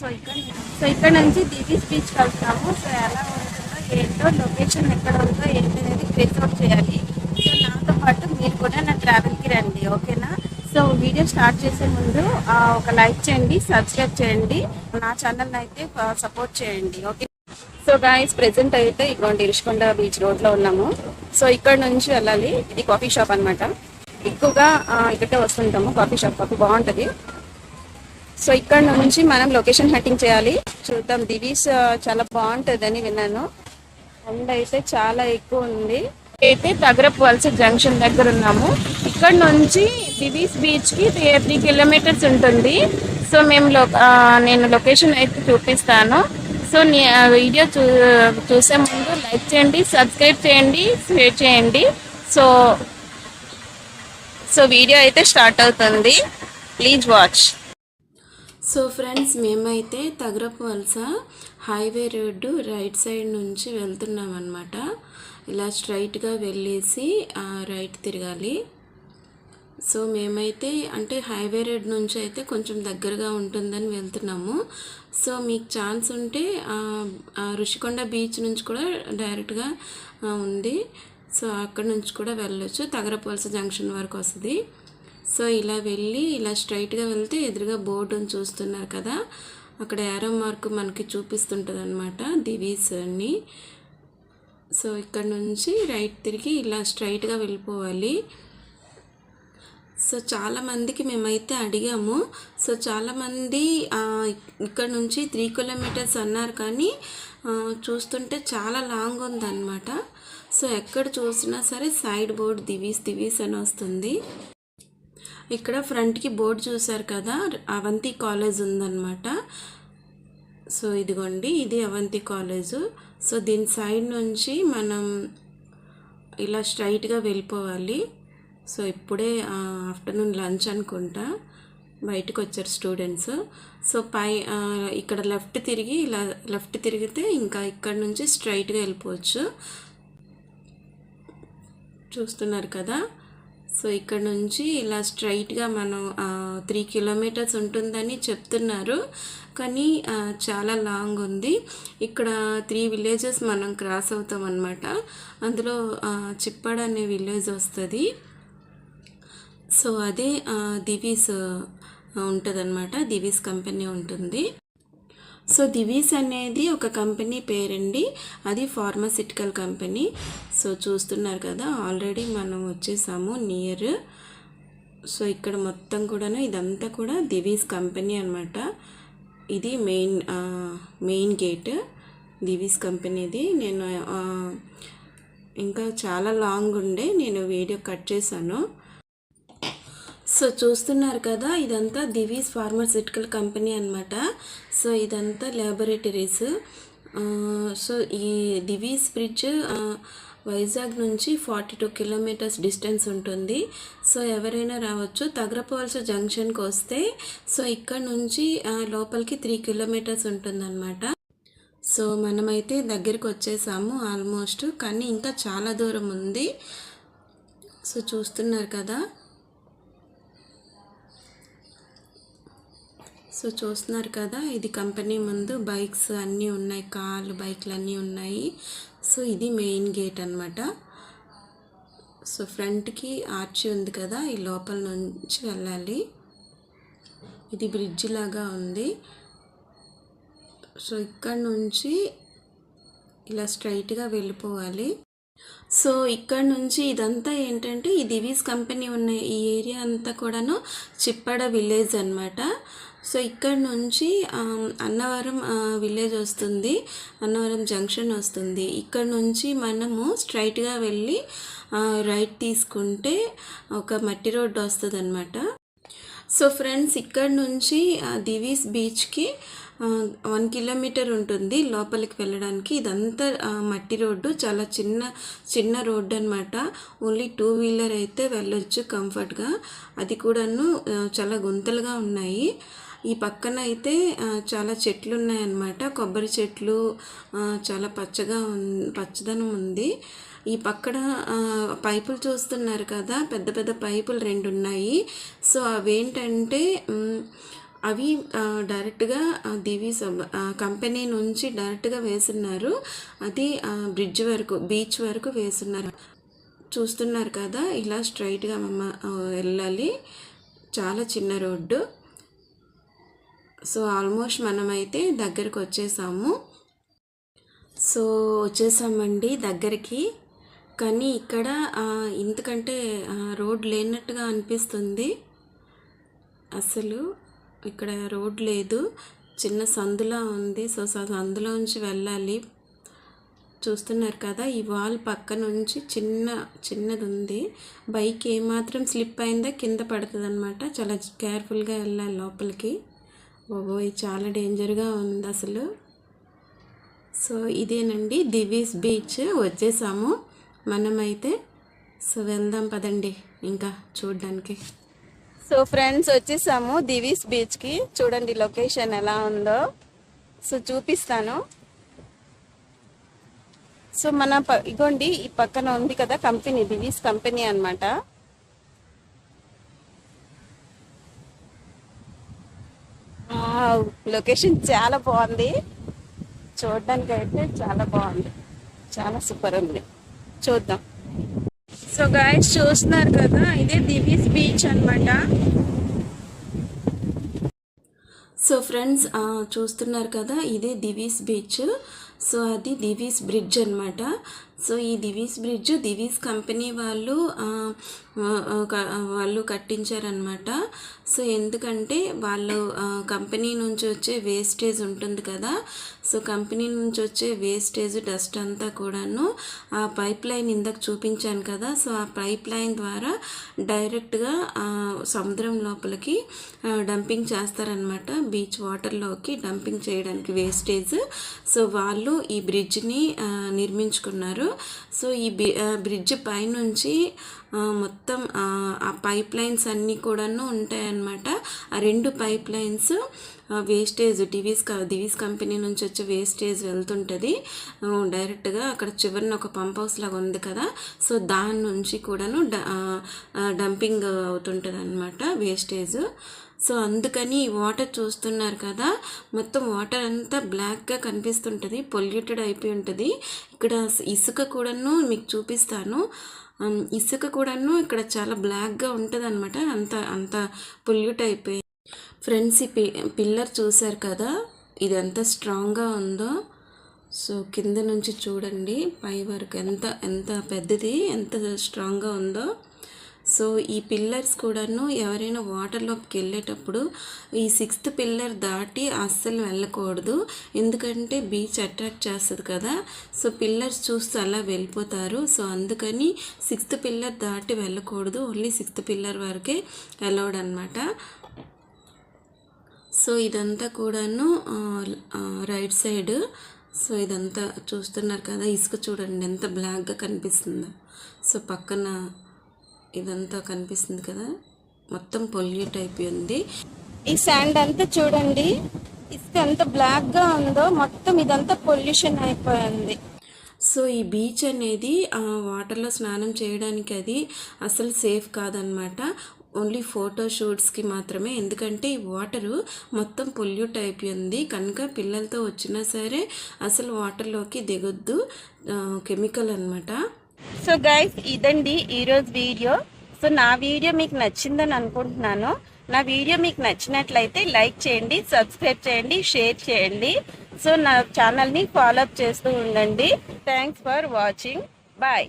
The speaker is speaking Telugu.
సో ఇక్కడ సో ఇక్కడ నుంచి దివీస్ బీచ్ వెళ్తాము సో ఎలా ఉంటుందో ఏంటో లొకేషన్ ఎక్కడ ఉందో ఏంటి అనేది ట్రేస్ అవుట్ చేయాలి. సో నాతో పాటు మీరు కూడా నా ట్రావెల్కి రండి ఓకేనా సో వీడియో స్టార్ట్ చేసే ముందు ఒక లైక్ చేయండి సబ్స్క్రైబ్ చేయండి. నా ఛానల్ని అయితే సపోర్ట్ చేయండి ఓకే సో గాయస్ ప్రెసెంట్ అయితే ఇదిగోండి ఇరుషికొండ బీచ్ రోడ్లో ఉన్నాము. సో ఇక్కడ నుంచి వెళ్ళాలి. ఇది కాఫీ షాప్ అన్నమాట. ఎక్కువగా ఇక్కడే ఇక్కడికే వస్తుంటాము కాఫీ షాప్ కాఫీ బాగుంటుంది. సో ఇక్కడ నుంచి మనం లొకేషన్ హంటింగ్ చేయాలి. చూద్దాం దివీస్ uh, చాలా బాగుంటుందని విన్నాను. అండ్ అయితే చాలా ఎక్కువ ఉంది. అయితే తగరపు వలస జంక్షన్ దగ్గర ఉన్నాము. ఇక్కడ నుంచి దివీస్ బీచ్కి త్రీ కిలోమీటర్స్ ఉంటుంది. సో మేము నేను లొకేషన్ అయితే చూపిస్తాను. సో వీడియో చూ చూసే ముందు లైక్ చేయండి సబ్స్క్రైబ్ చేయండి షేర్ చేయండి. సో సో వీడియో అయితే స్టార్ట్ అవుతుంది. ప్లీజ్ వాచ్ సో ఫ్రెండ్స్ మేమైతే తగరపు వలస హైవే రోడ్డు రైట్ సైడ్ నుంచి వెళ్తున్నాం అనమాట ఇలా స్ట్రైట్గా వెళ్ళేసి రైట్ తిరగాలి. సో మేమైతే అంటే హైవే రోడ్ నుంచి అయితే కొంచెం దగ్గరగా ఉంటుందని వెళ్తున్నాము. సో మీకు ఛాన్స్ ఉంటే ఆ, ఋషికొండ బీచ్ నుంచి కూడా డైరెక్ట్గా ఉంది. సో అక్కడ నుంచి కూడా వెళ్ళొచ్చు. తగరపవలస జంక్షన్ వరకు వస్తుంది. సో ఇలా వెళ్ళి ఇలా స్ట్రైట్గా వెళ్తే ఎదురుగా బోర్డుని చూస్తున్నారు కదా అక్కడ యారో మార్క్ మనకి చూపిస్తుంటుంది అనమాట దివీస్ అని. సో ఇక్కడ నుంచి రైట్ తిరిగి ఇలా స్ట్రైట్గా వెళ్ళిపోవాలి. సో చాలామందికి మేమైతే అడిగాము. సో చాలామంది ఇక్కడ నుంచి త్రీ కిలోమీటర్స్ అన్నారు కానీ చూస్తుంటే చాలా లాంగ్ ఉందన్నమాట. సో ఎక్కడ చూసినా సరే సైడ్ బోర్డ్ దివీస్ దివీస్ అని వస్తుంది. ఇక్కడ ఫ్రంట్కి బోర్డు చూసారు కదా అవంతి కాలేజ్ ఉందన్నమాట. సో ఇదిగోండి ఇది అవంతి కాలేజు సో దీని సైడ్ నుంచి మనం ఇలా స్ట్రైట్గా వెళ్ళిపోవాలి. సో ఇప్పుడే ఆఫ్టర్నూన్ లంచ్ అనుకుంటా బయటకు వచ్చారు స్టూడెంట్స్ సో పై ఇక్కడ లెఫ్ట్ తిరిగి ఇలా లెఫ్ట్ తిరిగితే ఇంకా ఇక్కడ నుంచి స్ట్రైట్గా వెళ్ళిపోవచ్చు. చూస్తున్నారు కదా? సో ఇక్కడ నుంచి ఇలా స్ట్రైట్గా మనం త్రీ కిలోమీటర్స్ ఉంటుందని చెప్తున్నారు. కానీ చాలా లాంగ్ ఉంది. ఇక్కడ త్రీ విలేజెస్ మనం క్రాస్ అవుతాం అనమాట అందులో చిప్పాడ అనే విలేజ్ వస్తుంది. సో అదే దివీస్ ఉంటుందన్నమాట. దివీస్ కంపెనీ ఉంటుంది. సో దివీస్ అనేది ఒక కంపెనీ పేరండి. అది ఫార్మాసిటికల్ కంపెనీ. సో చూస్తున్నారు కదా ఆల్రెడీ మనం వచ్చేసాము నియర్. సో ఇక్కడ మొత్తం కూడాను ఇదంతా కూడా దివీస్ కంపెనీ అనమాట ఇది మెయిన్ మెయిన్ గేట్ దివీస్ కంపెనీది. నేను ఇంకా చాలా లాంగ్ ఉండే నేను వీడియో కట్ చేశాను. సో చూస్తున్నారు కదా ఇదంతా దివీస్ ఫార్మాసిటికల్ కంపెనీ అన్నమాట. సో ఇదంతా ల్యాబొరేటరీస్. సో ఈ దివీస్ బ్రిడ్జ్ వైజాగ్ నుంచి ఫార్టీ టూ కిలోమీటర్స్ డిస్టెన్స్ ఉంటుంది. సో ఎవరైనా రావచ్చు తగరపవలస జంక్షన్కి వస్తే సో ఇక్కడ నుంచి లోపలికి త్రీ కిలోమీటర్స్ ఉంటుందన్నమాట. సో మనమైతే దగ్గరికి వచ్చేసాము ఆల్మోస్ట్ కానీ ఇంకా చాలా దూరం ఉంది. సో చూస్తున్నారు కదా సో చూస్తున్నారు కదా ఇది కంపెనీ ముందు బైక్స్ అన్నీ ఉన్నాయి కార్లు బైక్లు అన్నీ ఉన్నాయి. సో ఇది మెయిన్ గేట్ అన్నమాట. సో ఫ్రంట్కి ఆర్చి ఉంది కదా ఈ లోపల నుంచి వెళ్ళాలి. ఇది బ్రిడ్జ్ లాగా ఉంది. సో ఇక్కడ నుంచి ఇలా స్ట్రైట్గా వెళ్ళిపోవాలి. సో ఇక్కడ నుంచి ఇదంతా ఏంటంటే ఈ దివీస్ కంపెనీ ఉన్న ఈ ఏరియా అంతా కూడాను చిప్పడ విలేజ్ అనమాట సో ఇక్కడ నుంచి అన్నవరం విలేజ్ వస్తుంది. అన్నవరం జంక్షన్ వస్తుంది. ఇక్కడ నుంచి మనము స్ట్రైట్గా వెళ్ళి రైట్ తీసుకుంటే ఒక మట్టి రోడ్డు వస్తుంది అనమాట సో ఫ్రెండ్స్ ఇక్కడ నుంచి దివీస్ బీచ్కి వన్ కిలోమీటర్ ఉంటుంది లోపలికి వెళ్ళడానికి. ఇదంతా మట్టి రోడ్డు. చాలా చిన్న చిన్న రోడ్డు అనమాట ఓన్లీ టూ వీలర్ అయితే వెళ్ళొచ్చు కంఫర్ట్గా. అది కూడాను చాలా గుంతలుగా ఉన్నాయి. ఈ పక్కన అయితే చాలా చెట్లు ఉన్నాయన్నమాట. కొబ్బరి చెట్లు చాలా పచ్చగా పచ్చదనం ఉంది. ఈ పక్కన పైపులు చూస్తున్నారు కదా. పెద్ద పెద్ద పైపులు రెండు ఉన్నాయి. సో అవేంటంటే అవి డైరెక్ట్గా దివి కంపెనీ నుంచి డైరెక్ట్గా వేసున్నారు అది బ్రిడ్జ్ వరకు బీచ్ వరకు వేసున్నారు చూస్తున్నారు కదా ఇలా స్ట్రైట్గా మమ్మ వెళ్ళాలి. చాలా చిన్న రోడ్డు. సో ఆల్మోస్ట్ మనమైతే దగ్గరకు వచ్చేసాము. సో వచ్చేసామండి దగ్గరికి. కానీ ఇక్కడ ఇంతకంటే రోడ్ లేనట్టుగా అనిపిస్తుంది. అసలు ఇక్కడ రోడ్ లేదు. చిన్న సందులా ఉంది. సో సందులో సందులోంచి వెళ్ళాలి. చూస్తున్నారు కదా ఈ వాల్ పక్క నుంచి చిన్న చిన్నది ఉంది బైక్ ఏమాత్రం స్లిప్ అయిందా కింద పడుతుంది అనమాట చాలా కేర్ఫుల్గా వెళ్ళాలి లోపలికి. ఓ చాలా డేంజర్గా ఉంది అసలు సో ఇదేనండి దివీస్ బీచ్. వచ్చేసాము. మనమైతే సో వెళ్దాం పదండి. ఇంకా చూడడానికి. సో ఫ్రెండ్స్ వచ్చేసాము దివీస్ బీచ్కి చూడండి లొకేషన్ ఎలా ఉందో. సో చూపిస్తాను. సో మన ప ఇగోండి ఈ పక్కన ఉంది కదా కంపెనీ దివీస్ కంపెనీ అనమాట లొకేషన్ చాలా బాగుంది. చూడడానికి అయితే చాలా బాగుంది. చాలా సూపర్ ఉంది. చూద్దాం. సో గాయస్ చూస్తున్నారు కదా ఇదే దివీస్ బీచ్ అన్నమాట. సో ఫ్రెండ్స్ చూస్తున్నారు కదా ఇదే దివీస్ బీచ్ సో అది దివీస్ బ్రిడ్జ్ అనమాట సో ఈ దివీస్ బ్రిడ్జ్ దివీస్ కంపెనీ వాళ్ళు వాళ్ళు కట్టించారనమాట సో ఎందుకంటే వాళ్ళు కంపెనీ నుంచి వచ్చే వేస్టేజ్ ఉంటుంది కదా. సో కంపెనీ నుంచి వచ్చే వేస్టేజ్ డస్ట్ అంతా కూడాను ఆ పైప్ లైన్ ఇందాక చూపించాను కదా సో ఆ పైప్ లైన్ ద్వారా డైరెక్ట్గా సముద్రం లోపలికి డంపింగ్ చేస్తారనమాట బీచ్ వాటర్లోకి డంపింగ్ చేయడానికి వేస్టేజ్. సో వాళ్ళు ఈ బ్రిడ్జ్ని నిర్మించుకున్నారు. సో ఈ బ్రిడ్జ్ పైనుంచి మొత్తం ఆ, ఆ పైప్ లైన్స్ అన్నీ కూడాను ఉంటాయన్నమాట. ఆ రెండు పైప్ లైన్స్ వేస్టేజ్ డివీస్ క- డివీస్ కంపెనీ నుంచి వచ్చే వేస్టేజ్ వెళ్తుంటుంది. డైరెక్ట్గా అక్కడ చివరిన ఒక పంప్ హౌస్ లాగా ఉంది కదా. సో దాని నుంచి కూడాను డ- డంపింగ్ అవుతుంటుంది అనమాట వేస్టేజ్ సో అందుకని ఈ వాటర్ చూస్తున్నారు కదా. మొత్తం వాటర్ అంతా బ్లాక్గా కనిపిస్తుంటుంది పొల్యూటెడ్ అయిపోయి ఉంటుంది. ఇక్కడ ఇసుక కూడాను మీకు చూపిస్తాను. ఇసుక కూడాను ఇక్కడ చాలా బ్లాక్గా ఉంటుంది అనమాట అంత అంత పొల్యూట్ అయిపోయి ఫ్రెండ్స్ ఈ పిల్లర్ చూశారు కదా? ఇది ఎంత స్ట్రాంగ్గా ఉందో. సో కింద నుంచి చూడండి. పై వరకు ఎంత ఎంత పెద్దది ఎంత స్ట్రాంగ్గా ఉందో. సో ఈ పిల్లర్స్ కూడాను ఎవరైనా వాటర్లోకి వెళ్ళేటప్పుడు ఈ సిక్స్త్ పిల్లర్ దాటి అస్సలు వెళ్ళకూడదు. ఎందుకంటే బీచ్ అట్రాక్ట్ చేస్తుంది కదా. సో పిల్లర్స్ చూస్తూ అలా వెళ్ళిపోతారు. సో అందుకని సిక్స్త్ పిల్లర్ దాటి వెళ్ళకూడదు. ఓన్లీ సిక్స్త్ పిల్లర్ వరకే అలౌడ్ అనమాట సో ఇదంతా కూడాను రైట్ సైడ్. సో ఇదంతా చూస్తున్నారు కదా ఇసుక చూడండి ఎంత బ్లాక్గా కనిపిస్తుందో. సో పక్కన ఇదంతా కనిపిస్తుంది కదా మొత్తం పొల్యూట్ అయిపోయింది ఈ శాండ్ అంతా చూడండి ఇసుక ఎంత బ్లాక్గా ఉందో మొత్తం ఇదంతా పొల్యూషన్ అయిపోయింది సో ఈ బీచ్ అనేది ఆ, వాటర్లో స్నానం చేయడానికి అది అసలు సేఫ్ కాదనమాట ఓన్లీ ఫోటో షూట్స్కి మాత్రమే. ఎందుకంటే ఈ వాటరు మొత్తం పొల్యూట్ అయిపోయింది కనుక పిల్లలతో వచ్చినా సరే అసలు వాటర్లోకి దిగొద్దు. కెమికల్ అనమాట సో గైస్ ఇదండి ఈరోజు వీడియో. సో నా వీడియో మీకు నచ్చిందని అనుకుంటున్నాను. నా వీడియో మీకు నచ్చినట్లయితే లైక్ చేయండి సబ్స్క్రైబ్ చేయండి షేర్ చేయండి. సో నా ఛానల్ని ఫాలో అప్ చేస్తూ ఉండండి. Thanks for watching. బాయ్.